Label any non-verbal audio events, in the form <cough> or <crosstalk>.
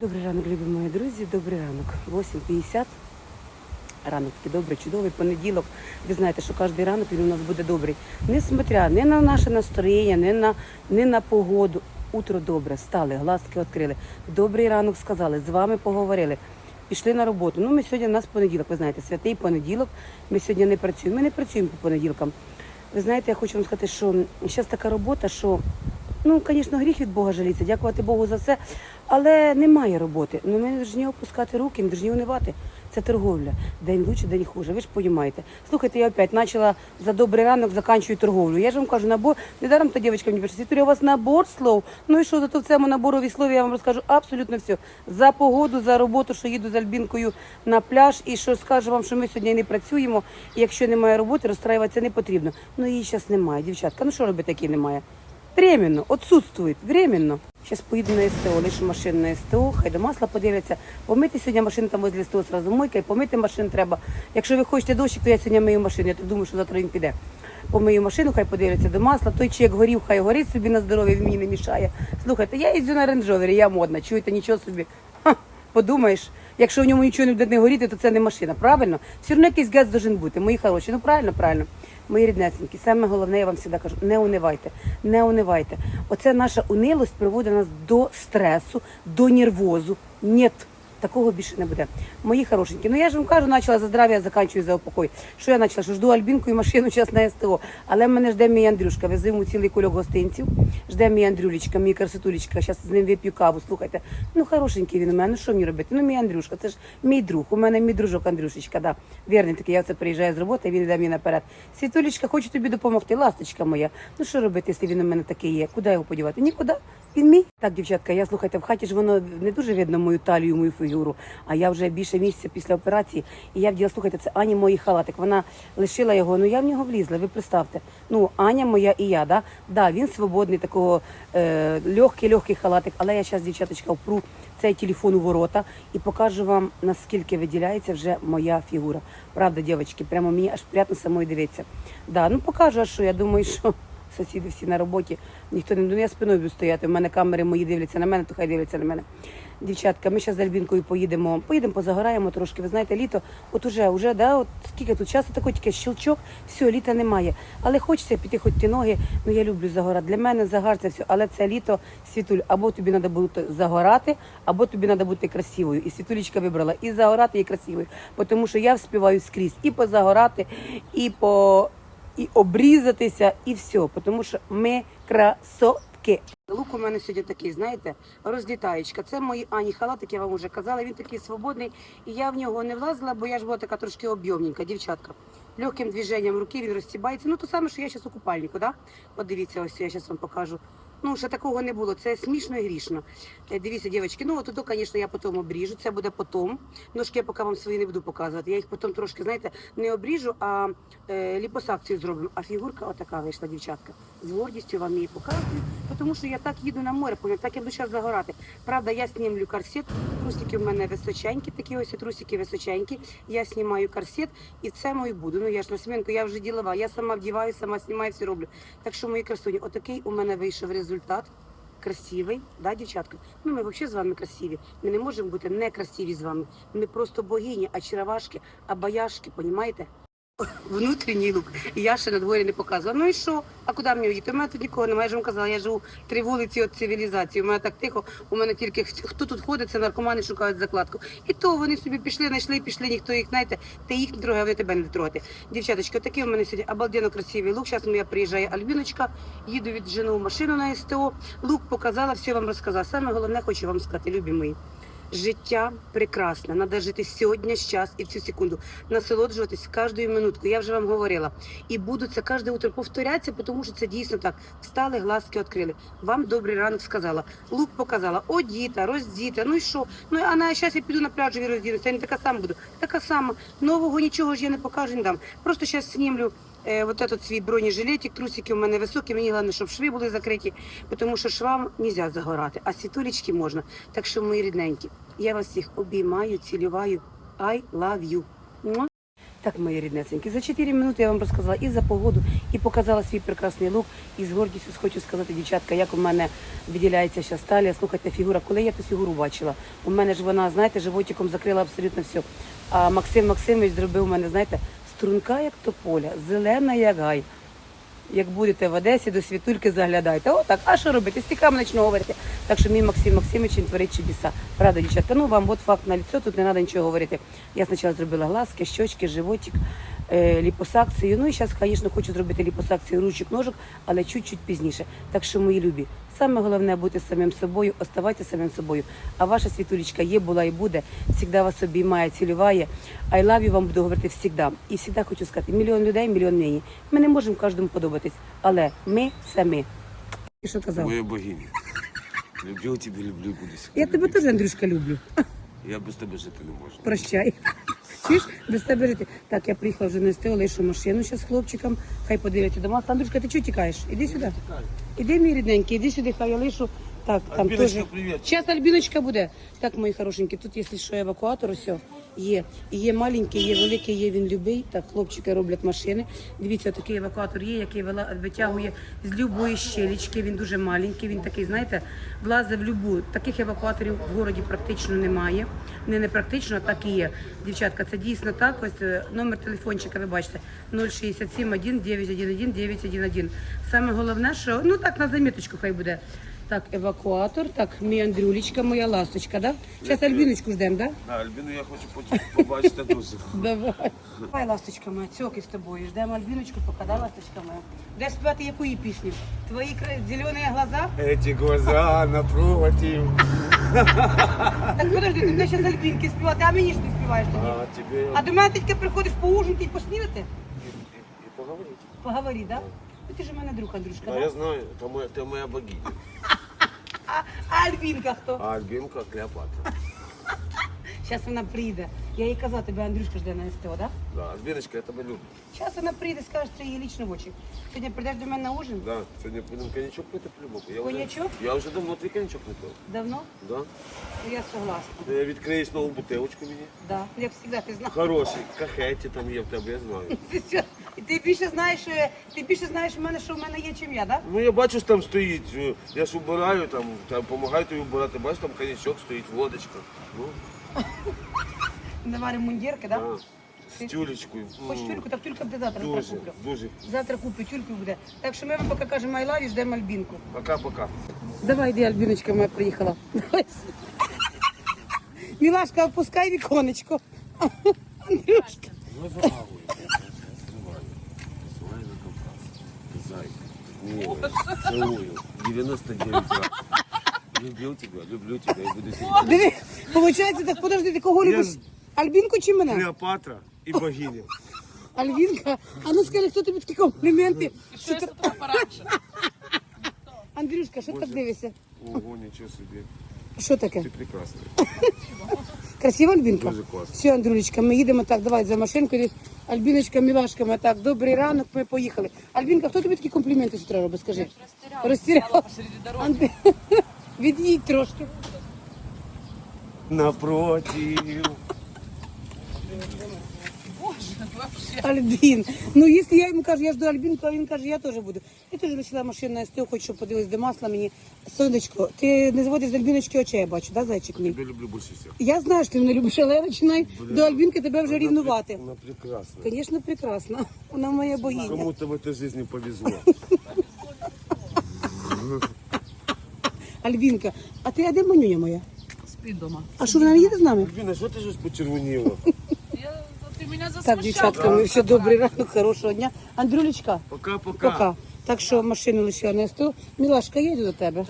Добрий ранок, любі мої друзі, добрий ранок. 8.50. Ранок такий добрий, чудовий понеділок. Ви знаєте, що кожен ранок він у нас буде добрий. Несмотря не на наше настроєння, не на, не на погоду. Утро добре, стали, глазки відкрили. Добрий ранок сказали, з вами поговорили. Пішли на роботу. Ну, ми сьогодні у нас понеділок, ви знаєте, святий понеділок. Ми сьогодні не працюємо. Ми не працюємо по понеділкам. Ви знаєте, я хочу вам сказати, що зараз така робота, що Ну, звісно, гріх від Бога жаліться, дякувати Богу за все. Але немає роботи. Ну ми не повинні опускати руки, не повинні унивати. Це торговля. День лучше, день хуже. Ви ж розумієте. Слухайте, я опять почала за добрий ранок, заканчую торговлю. Я ж вам кажу, набор. Недаром та дівчинка мені пише, Світуля, у вас набор слов. Ну і що, зато в цьому наборові слов я вам розкажу абсолютно все. За погоду, за роботу, що їду з Альбінкою на пляж, і що скажу вам, що ми сьогодні не працюємо. І якщо немає роботи, розстраюватися не потрібно. Ну її зараз немає, дівчатка. Ну що робити, як її немає? Временно, отсутствует, временно. Сейчас поїду на СТО, лишу машину на СТО, хай до масла подивляться. Помити сьогодні машину там возле СТО сразу мойка, і помити машину треба. Якщо ви хочете дощик, то я сьогодні мию машину. Я так думаю, що завтра він піде. Помию машину, хай подивляться до масла. Той чек горів, хай горить собі на здоров'я, він мені не мішає. Слухайте, я їздю на рейндж-ровері, я модна, чуєте, нічого собі. Ха, подумаєш, якщо в ньому нічого не буде не горіти, то це не машина, правильно? Все одно якийсь газ должен бути, мої хороші. Ну правильно, правильно. Мої ріднесенькі, саме головне, я вам завжди кажу, не унивайте, не унивайте. Оце наша унилость приводить нас до стресу, до нервозу. Ні, такого більше не буде. Мої хорошенькі, ну я ж вам кажу, почала за здрав'я, заканчую за упокой. Що я почала? Що жду Альбінку і машину зараз на СТО. Але мене жде мій Андрюшка, вези йому цілий кульок гостинців. Жде мій Андрюлечка, мій красотулечка. Зараз з ним вип'ю каву. Слухайте. Ну хорошенький він у мене. Ну що мені робити? Ну мій Андрюшка, це ж мій друг. У мене мій дружок Андрюшечка. Да. Вірний такий, я це приїжджаю з роботи, він йде мені наперед. Світулечка, хочу тобі допомогти. Ласточка моя. Ну що робити, якщо він у мене такий є? Куди його подівати? Нікуди. Він мій. Так, дівчатка, я слухайте, в хаті ж воно не дуже видно мою талію, мою фігуру. А я вже більше місяця після операції. І я вділа, слухайте, це Ані мої халатик. Вона лишила його. Ну я в нього влізла. Ви представте. Ну, Аня моя і я, да? Да, він свободний, такого е, легкий, легкий халатик. Але я зараз, дівчаточка, впру цей телефон у ворота і покажу вам, наскільки виділяється вже моя фігура. Правда, дівчатки, прямо мені аж приємно самої дивитися. Да, ну покажу, а що я думаю, що. Сусіди всі на роботі, ніхто не ну, я спиною буду стояти. У мене камери мої дивляться на мене, то хай дивляться на мене. Дівчатка, ми зараз з Альбінкою поїдемо, поїдемо, позагораємо трошки. Ви знаєте, літо, от уже, уже, да, от скільки тут часу, такий тільки щелчок, все, літа немає. Але хочеться піти хоч ті ноги. Ну я люблю загорати. Для мене загар це все. Але це літо, світуль, або тобі треба бути загорати, або тобі треба бути красивою. І світулечка вибрала і загорати, і красивою. Тому що я вспіваю скрізь і позагорати, і по і обрізатися, і все, тому що ми красотки. Лук у мене сьогодні такий, знаєте, розлітаєчка. Це мої Ані халатик, я вам вже казала. Він такий свободний, і я в нього не влазила, бо я ж була така трошки об'ємненька, дівчатка. Легким движенням руки він розстібається. Ну, то саме, що я зараз у купальнику, да? От дивіться, ось я зараз вам покажу. Ну, ще такого не було. Це смішно і грішно. Е, Дивіться, дівчатки, ну отуду, звісно, я потім обріжу. Це буде потім. Ножки я поки вам свої не буду показувати. Я їх потім трошки, знаєте, не обріжу, а е, ліпосакцію зроблю. А фігурка отака вийшла, дівчатка. З гордістю вам її показую, тому що я так їду на море, так я буду зараз загорати. Правда, я знімлю корсет. Трусики в мене височенькі, такі ось трусики височенькі. Я знімаю корсет і це мою буду. Ну я ж на смінку, я вже ділова. Я сама вдіваю, сама знімаю, все роблю. Так що мої красуні, отакий у мене вийшов результат. Красивий, да, дівчатка? Ну, ми взагалі з вами красиві. Ми не можемо бути некрасиві з вами. Ми просто богині, очаровашки, обаяшки, понімаєте? Внутрішній лук. І я ще на дворі не показувала. Ну і що? А куди мені їти? У мене тут нікого немає. Я ж вам казала, я живу три вулиці від цивілізації. У мене так тихо. У мене тільки хто тут ходить, це наркомани шукають закладку. І то вони собі пішли, знайшли, пішли, ніхто їх знаєте, ти їх не трогає, вони тебе не трогати. Дівчаточки, отакий у мене сьогодні обалденно красивий лук. Зараз моя приїжджає Альбіночка, їду від жену в машину на СТО. Лук показала, все вам розказала. Саме головне хочу вам сказати, любі мої. Життя прекрасне, треба жити сьогодні, час і в цю секунду. Насолоджуватись кожною минуткою. Я вже вам говорила. І буду це кожне утро повторятися, тому що це дійсно так. Встали, глазки відкрили. Вам добрий ранок сказала. Лук показала, одіта, роздіта. Ну і що? Ну а на зараз я піду на пляжу і роздінуся. Я не така сама буду. Така сама. Нового нічого ж я не покажу, не дам. Просто зараз знімлю е, вот этот свій бронежилетик, трусики у мене високі. Мені головне, щоб шви були закриті, тому що швам не можна загорати, а світулечки можна. Так що, мої рідненькі, я вас всіх обіймаю, цілюваю. I love you. Так, мої ріднесенькі, за 4 минути я вам розказала і за погоду, і показала свій прекрасний лук. І з гордістю хочу сказати, дівчатка, як у мене виділяється зараз талія. Слухайте, фігура. Коли я ту фігуру бачила, у мене ж вона, знаєте, животиком закрила абсолютно все. А Максим Максимович зробив у мене, знаєте, струнка, як тополя, зелена, як гай. Як будете в Одесі, до світульки заглядайте. Отак, а що робити? Стікам почну говорити. Так що мій Максим Максимович творить чудеса. Правда, дівчатка, ну вам от факт на лицо, тут не треба нічого говорити. Я спочатку зробила глазки, щочки, животик, ліпосакцію. Ну і зараз, звісно, хочу зробити ліпосакцію ручок, ножок, але чуть-чуть пізніше. Так що, мої любі, саме головне бути самим собою, оставайтеся самим собою. А ваша світулечка є, була і буде. Всігда вас обіймає, цілюває. I love you вам буду говорити всігда. І завжди хочу сказати, мільйон людей, мільйон нині. Ми не можемо кожному подобатись, але ми це ми. І що казав? Моя богиня. Люблю тебе, люблю, буду Я тебе теж, Андрюшка, люблю. Я без тебе жити не можу. Прощай. Чуєш, без тебе жити. Так, я приїхала вже нести лишу машину зараз хлопчикам, хлопчиком. Хай подивляться дома. Сандрушка, ти чого тікаєш? Іди сюди. Іди, мій рідненький, іди сюди, хай я лишу. Так, там Альбіночка, теж. привіт. Зараз Альбіночка буде. Так, мої хорошенькі, тут, якщо що, евакуатор, все є. І є маленький, є великий, є він любий. Так, хлопчики роблять машини. Дивіться, такий евакуатор є, який витягує з любої щелічки. Він дуже маленький, він такий, знаєте, влазить в любу. Таких евакуаторів в городі практично немає. Не не практично, а так і є. Дівчатка, це дійсно так. Ось е, номер телефончика, ви бачите, 067 1 911 911. Саме головне, що ну так на заміточку хай буде. Так, евакуатор, так, мій Андрюлечка, моя ласточка, да? Зараз Альбіночку ждемо, да? Да, Альбіну я хочу поч- побачити дуже. Давай. Давай, ласточка моя, цьоки з тобою. Ждемо Альбіночку, поки, да, ласточка моя? Де співати яку її пісню? Твої кра- зелені глаза? Эти глаза напротив. Так подожди, ти мене зараз Альбінки співати, а мені ж не співаєш тоді. А тебе А до мене тільки приходиш поужинати і поснідати? и поговорить. Поговори, да? Ну ти ж у мене друг, Андрюшка, Да, да? я знаю, это моя, ты моя богиня. <laughs> А, а Альбінка хто? А Альбінка Клеопатра. <laughs> Зараз вона прийде. Я їй казала, тебе Андрюшка жде на СТО, да? Да, Альбіночка, я тебе люблю. Зараз вона прийде, скаже, це її лічно в очі. Сьогодні прийдеш до мене на ужин? Да, сьогодні будемо коньячок пити по-любому. Я Коньячок? Я вже давно твій коньячок не пив. Давно? Да? Ну, Я согласна. Ти відкриєш нову бутилочку мені. Да. Як завжди, ти знав. Хороший, кахеті там є в тебе, я знаю. <laughs> Ти? І ти більше знаєш, е, ти більше знаєш в мене, що в мене є, чим я, да? Ну я бачу, що там стоїть. е, Я ж убираю, там, там допомагаю тобі убирати. Бачиш, там коньячок стоїть, водочка. Ну, <laughs> Наваримо мундірки, да? да. З тюлечкою. Хоч М, тюльку, так тюлька буде завтра, завтра Дуже, куплю. дуже. Завтра куплю, тюльку буде. Так що ми вам поки кажемо I love you, ждемо Альбінку. Пока-пока. Давай, йди, Альбіночка моя приїхала. Давай. Мілашка, опускай віконечко. Андрюшка. Милая. Целую. 99 раз. Люблю тебя, люблю тебя и буду всегда. Диви, виходить, так подожди, ти кого любиш? Альбінку чи мене? Клеопатра и богиня. Альбінка, а ну скажи, хто тобі такі компліменти? Що ти... Андрюшка, що так дивишся? Ого, ничего себе. Що таке? Ты прекрасная. Красива Альбінка? Дуже класно. Все, Андрюлечка, ми їдемо так, давай за машинкою. десь. Альбіночка, мілашка, ми так, добрий ранок, ми поїхали. Альбінка, хто тобі такі компліменти з утра робить, скажи? Розтіряла. Андрій, <laughs> Від'їдь трошки. Напротив. <laughs> Альбін. Ну, якщо я йому кажу, я жду Альбінку, а він каже, я теж буду. Я теж лишила машину на СТО, хоч щоб подивилась, де масло мені. Сонечко, ти не зводиш з Альбіночки очей, я бачу, да, зайчик мій? Тебя люблю больше всех. Я знаю, що ти мене любиш, але я починаю до Альбінки тебе вже рівнувати. Она прекрасна. Звісно, прекрасно. Вона моя богиня. Кому-то в этой жизни повезло. Альбінка, а ти а де манюня моя? Спит дома. А що вона не їде з нами? Альбина, что ты же почервонила? Так, дівчатка, ми все добрий ранок, хорошого дня. Андрюлечка, Пока-пока. пока. Так що машину лишила несту. СТО. Мілашка, їду до тебе.